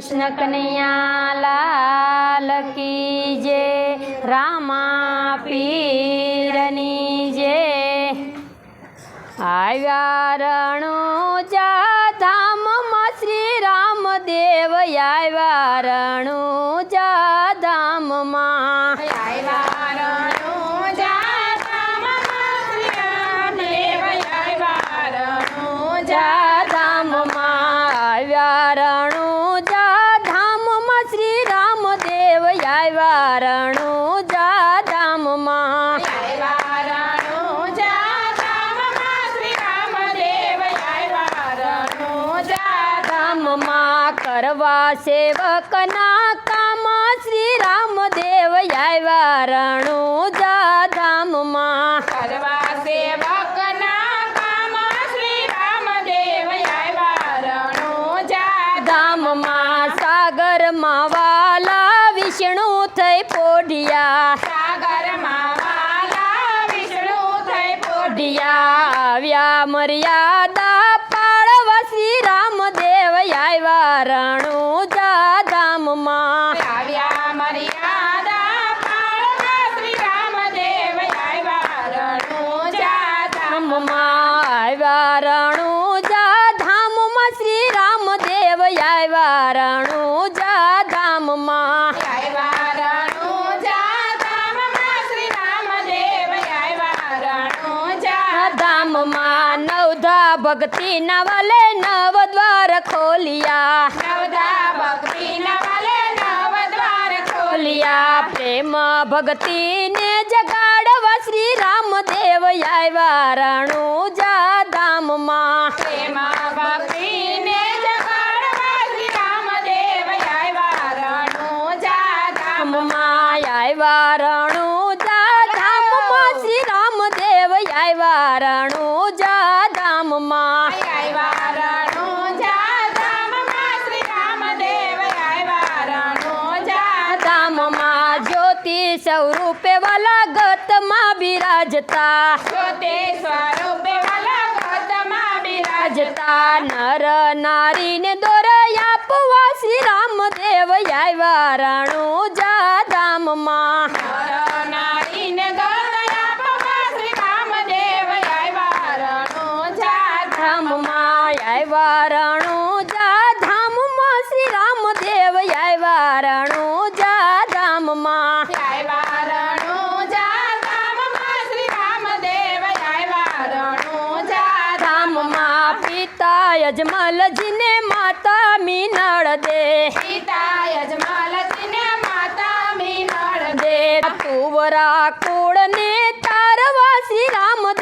કૃષ્ણ કનૈયા લાલ કી જે, રામા પીરની જે. આવ્યા રણુજા ધામમાં શ્રી રામદેવ આવ્યા રણુજા ધામમાં આવ્યા જા ધામમાં કરવા સેવકના કામ શ્રી રામદેવ આવ્યા રણુજા ધામમાં કરવા સેવકના કામ શ્રી રામદેવ આવ્યા રણુજા ધામમાં સાગરમાં થઈ પોઢિયા. સાગરમાં વાલા વિષ્ણુ થઈ પોઢિયા. આવ્યા મર્યાદા પાળવસી રામદેવ આવ્યા રણુજા નવધા નવલે વાલે નવ દ્વાર ખોલિયા. નવદા ભક્તિના વાલે નવ દ્વાર ખોલિયા. પ્રેમ ભક્તિને જગાડવા શ્રી રામદેવ આવ્યા રણુજા ધામમાં ભક્તિ ને જગાડવા શ્રી રામદેવ આવ્યા રણુજા ધામ ધામમાં આવ્યા ગતમાં બિરાજતા. બિરાજતા. નર નારીને દોરયા આપવા શ્રી રામદેવ આવ્યા રણુજા જા પવા ધામમાં આવ્યા રણુજા પિતા યજમલજીને માતા મીનળ દે. પિતા યજમાલજીને માતા મીનળ દે. તુવરા કુળને તારવાસી શ્રી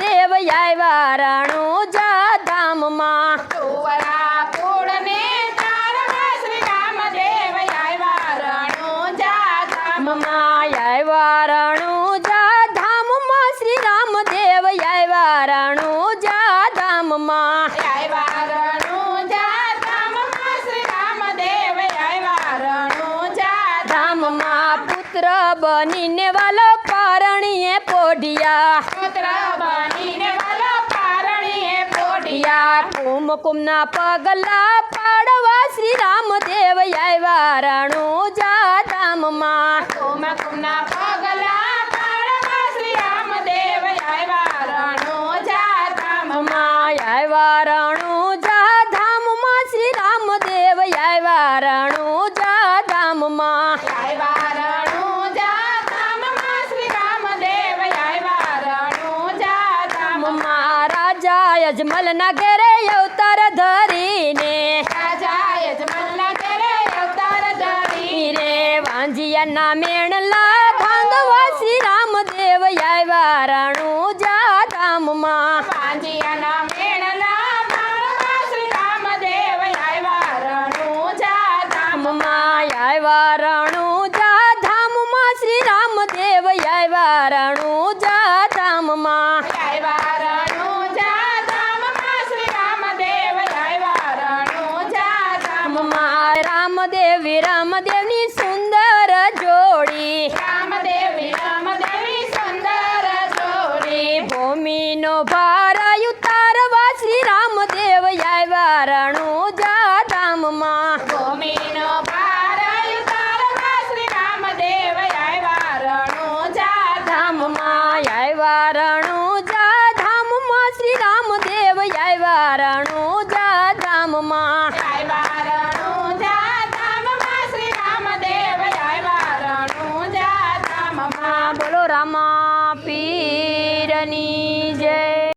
ધામમાં પુત્ર બનીને વાલો પારણીએ પોઢિયા. પુત્ર બનીને વાલો પારણીએ પોઢિયા. કુમ કુમકુમના પગલા પાડવા શ્રી રામદેવ આવ્યા રણુજા ધામમાં. કુમકુમના પગલા રાજા યજમલના ઘરે અવતાર ધરીને. વાંજિયા ના મેણલા ભાંગવા શ્રી રામદેવ આવ્યા રણુજા ધામમાં પાંજિયાના મેળના ભાળવા શ્રી રામદેવ આવ્યા રણુજા જા ધામમાં આવ્યા રણુજા ધામમાં શ્રી રામદેવ આવ્યા રણુજા ધામમાં આવ્યા રણુજા ધામમાં શ્રી રામદેવ આવ્યા રણુજા ધામમાં ધામમાં રામદેવ રામદેવની સુંદર જોડી. રામદેવ રામદેવની સુંદર જોડી. ભૂમિનો ભાર ઉતારવા શ્રી રામદેવ આવ્યા રણુજા